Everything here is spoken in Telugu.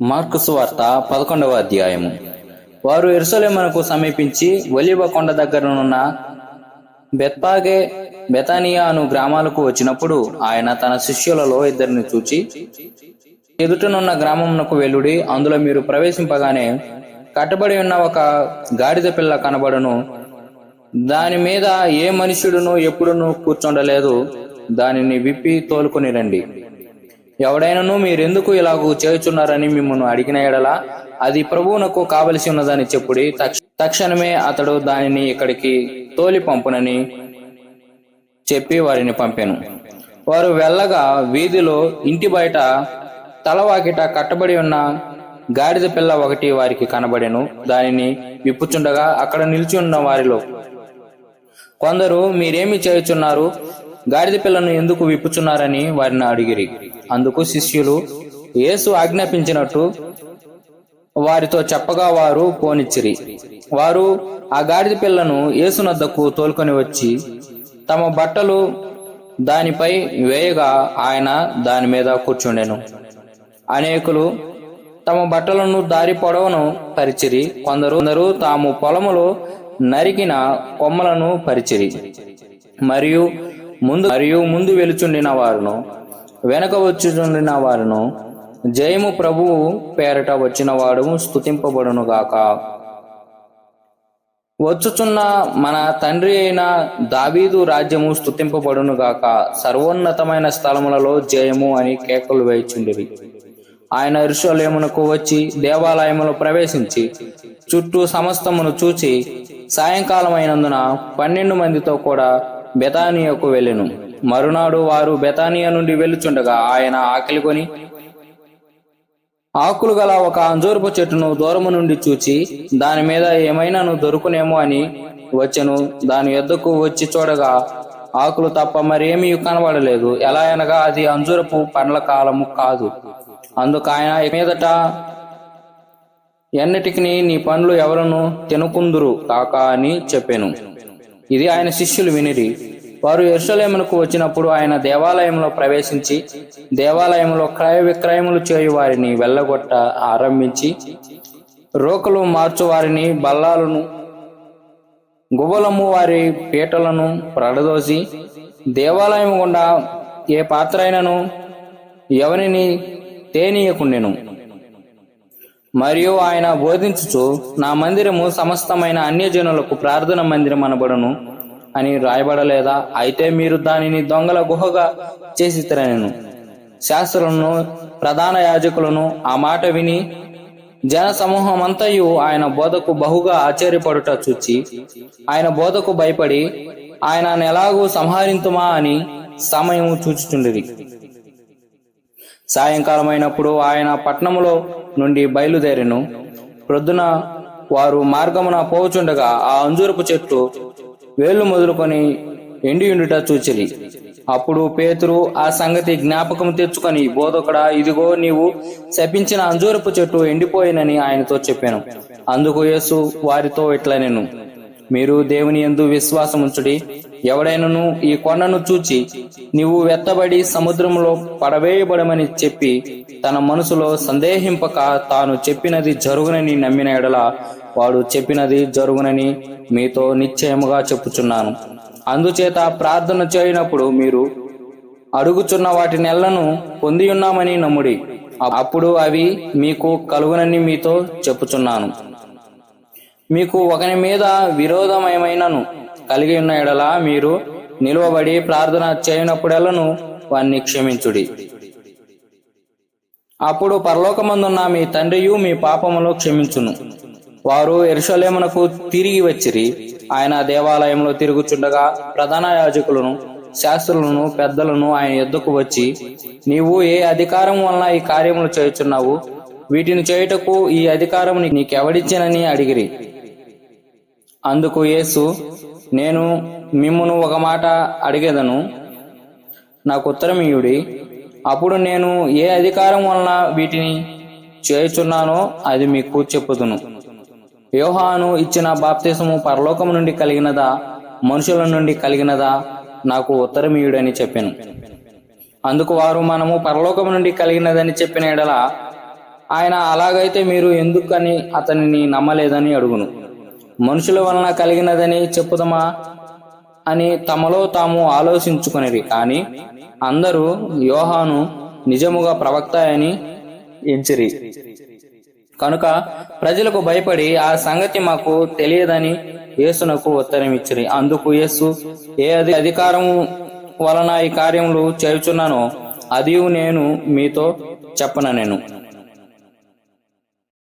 మార్కు సువార్త పదకొండవ అధ్యాయము. వారు ఎరుసలేమునకు సమీపించి ఒలివ కొండ దగ్గరనున్న బెత్పాగే బెతానియా అను గ్రామాలకు వచ్చినప్పుడు ఆయన తన శిష్యులలో ఇద్దరిని చూచి ఎదుటనున్న గ్రామమునకు వెలుడి అందులో మీరు ప్రవేశింపగానే కట్టబడి ఉన్న ఒక గాడిద పిల్ల కనబడును. దాని మీద ఏ మనుష్యుడును ఎప్పుడునూ కూర్చుండలేదు. దానిని విప్పి తోలుకుని రండి. ఎవడైనను మీరెందుకు ఇలాగూ చేయుచున్నారని మిమ్మల్ని అడిగిన ఎడల అది ప్రభువునకు కావలసి ఉన్నదని చెప్పుడి తక్ష- తక్షణమే అతడు దానిని ఇక్కడికి తోలి పంపునని చెప్పి వారిని పంపాను. వారు వెళ్ళగా వీధిలో ఇంటి బయట తలవాకిట కట్టబడి ఉన్న గాడిద పిల్ల ఒకటి వారికి కనబడెను. దానిని విప్పుచుండగా అక్కడ నిలిచి ఉన్న వారిలో కొందరు మీరేమి చేయుచున్నారు? గాడిద పిల్లను ఎందుకు విప్పుచున్నారని వారిని అడిగిరి. అందుకు శిష్యులు యేసు ఆజ్ఞాపించినట్టు వారితో చెప్పగా వారు పోనిచ్చిరి. వారు ఆ గాడిద పిల్లను యేసునద్దకు తోలుకొని వచ్చి తమ బట్టలు దానిపై వేయగా ఆయన దాని మీద కూర్చుండెను. అనేకులు తమ బట్టలను దారి పొడవును పరిచిరి. కొందరు కొందరు తాము పొలములో నరికిన కొమ్మలను పరిచిరి. మరియు ముందు మరియు ముందు వెలుచుండిన వారును వెనక వచ్చుచుండిన వారును జయము ప్రభువు పేరట వచ్చిన వాడు స్తుతింపబడును గాక. వచ్చుచున్న మన తండ్రి అయిన దావీదు రాజ్యము స్తుతింపబడును గాక. సర్వోన్నతమైన స్థలములలో జయము అని కేకలు వేయుచుండిరి. ఆయన ఇరుషలేమునకు వచ్చి దేవాలయములో ప్రవేశించి చుట్టూ సమస్తమును చూచి అయినందున పన్నెండు మందితో కూడా బెతానియకు వెళ్ళెను. మరునాడు వారు బెతానియా నుండి వెళ్ళుచుండగా ఆయన ఆకలి కొని ఆకులు గల ఒక అంజూరపు చెట్టును దూరము నుండి చూచి దాని మీద ఏమైనాను దొరుకునేమో అని వచ్చెను. దాని ఎద్దకు వచ్చి చూడగా ఆకులు తప్ప మరేమీ కనబడలేదు. ఎలా అనగా అది అంజూరపు పండ్ల కాలము కాదు. అందుకు ఆయన మీదట ఎన్నటికి నీ పండ్లు ఎవరను తినకుందురు? కాక అని చెప్పాను. ఇది ఆయన శిష్యులు వినిరి. వారు ఎరుసలేమునకు వచ్చినప్పుడు ఆయన దేవాలయంలో ప్రవేశించి దేవాలయంలో క్రయ విక్రయములు చేయు వారిని వెళ్ళగొట్ట ఆరంభించి రోకలు మార్చు వారిని బల్లాలను గువ్వలము వారి పీటలను ప్రడదోసి దేవాలయం గుండా ఏ పాత్ర అయినను ఎవరిని తేనీయకుండెను. మరియు ఆయన బోధించుచు నా మందిరము సమస్తమైన అన్యజనులకు ప్రార్థన మందిరం అనబడును అని రాయబడలేదా? అయితే మీరు దానిని దొంగల గుహగా చేసి తిరనెను శాస్త్రులను ప్రధాన యాజకులను ఆ మాట విని జన సమూహం అంతయు ఆయన బోధకు బహుగా ఆశ్చర్యపడుట చూచి ఆయన బోధకు భయపడి ఆయన ఎలాగూ సంహరింతుమా అని సమయము చూచుచుండిరి. సాయంకాలమైనప్పుడు ఆయన పట్నములో నుండి బయలుదేరెను. ప్రొద్దున వారు మార్గమున పోవుచుండగా ఆ అంజూరపు చెట్టు వేళ్ళు మొదలుకొని ఎండియుండుట చూచిరి. అప్పుడు పేతురు ఆ సంగతి జ్ఞాపకం తెచ్చుకొని బోధకుడా ఇదిగో నీవు శపించిన అంజూరపు చెట్టు ఎండిపోయినని ఆయనతో చెప్పాను. అందుకు యేసు వారితో ఇట్లా నేను మీరు దేవుని ఎందు విశ్వాసముంచుడి ఎవడైనను ఈ కొండను చూచి నీవు వెత్తబడి సముద్రంలో పడవేయబడమని చెప్పి తన మనసులో సందేహింపక తాను చెప్పినది జరుగునని నమ్మిన ఎడల వాడు చెప్పినది జరుగునని మీతో నిశ్చయముగా చెప్పుచున్నాను. అందుచేత ప్రార్థన చేయనప్పుడు మీరు అడుగుచున్న వాటి నెలను పొంది ఉన్నామని నమ్ముడి. అప్పుడు అవి మీకు కలుగునని మీతో చెప్పుచున్నాను. మీకు ఒకని మీద విరోధమయమైనను కలిగి ఉన్న ఎడలా మీరు నిలువబడి ప్రార్థన చేయనప్పుడెల్లను వాన్ని క్షమించుడి. అప్పుడు పరలోకమందున్న మీ తండ్రియు మీ పాపములో క్షమించును. వారు ఎరుషలేమునకు తిరిగి వచ్చిరి. ఆయన దేవాలయంలో తిరుగుచుండగా ప్రధాన యాజకులను శాస్త్రులను పెద్దలను ఆయన ఎద్దుకు వచ్చి నీవు ఏ అధికారం వలన ఈ కార్యములు చేయుచున్నావు? వీటిని చేయుటకు ఈ అధికారం నీకెవడిచ్చినని అడిగిరి. అందుకు యేసు నేను మిమ్మును ఒక మాట అడిగేదను. నాకు ఉత్తరమీయుడి అప్పుడు నేను ఏ అధికారం వలన వీటిని చేయుచున్నానో అది మీకు చెప్పుదును. యోహాను ఇచ్చిన బాప్తిసము పరలోకము నుండి కలిగినదా? మనుషుల నుండి కలిగినదా? నాకు ఉత్తరమీయుడని చెప్పాను. అందుకు వారు మనము పరలోకము నుండి కలిగినదని చెప్పిన ఎడల ఆయన అలాగైతే మీరు ఎందుకని అతనిని నమ్మలేదని అడుగును. మనుషుల వలన కలిగినదని చెప్పుదమా? అని తమలో తాము ఆలోచించుకునేది కానీ అందరూ యోహాను నిజముగా ప్రవక్త అని ఎంచిరి. కనుక ప్రజలకు భయపడి ఆ సంగతి మాకు తెలియదని యేసునకు ఉత్తరం ఇచ్చిరి అందుకు యేసు ఏ అధి అధికారం వలన ఈ కార్యములు చేయుచున్నానో అది నేను మీతో చెప్పన నేను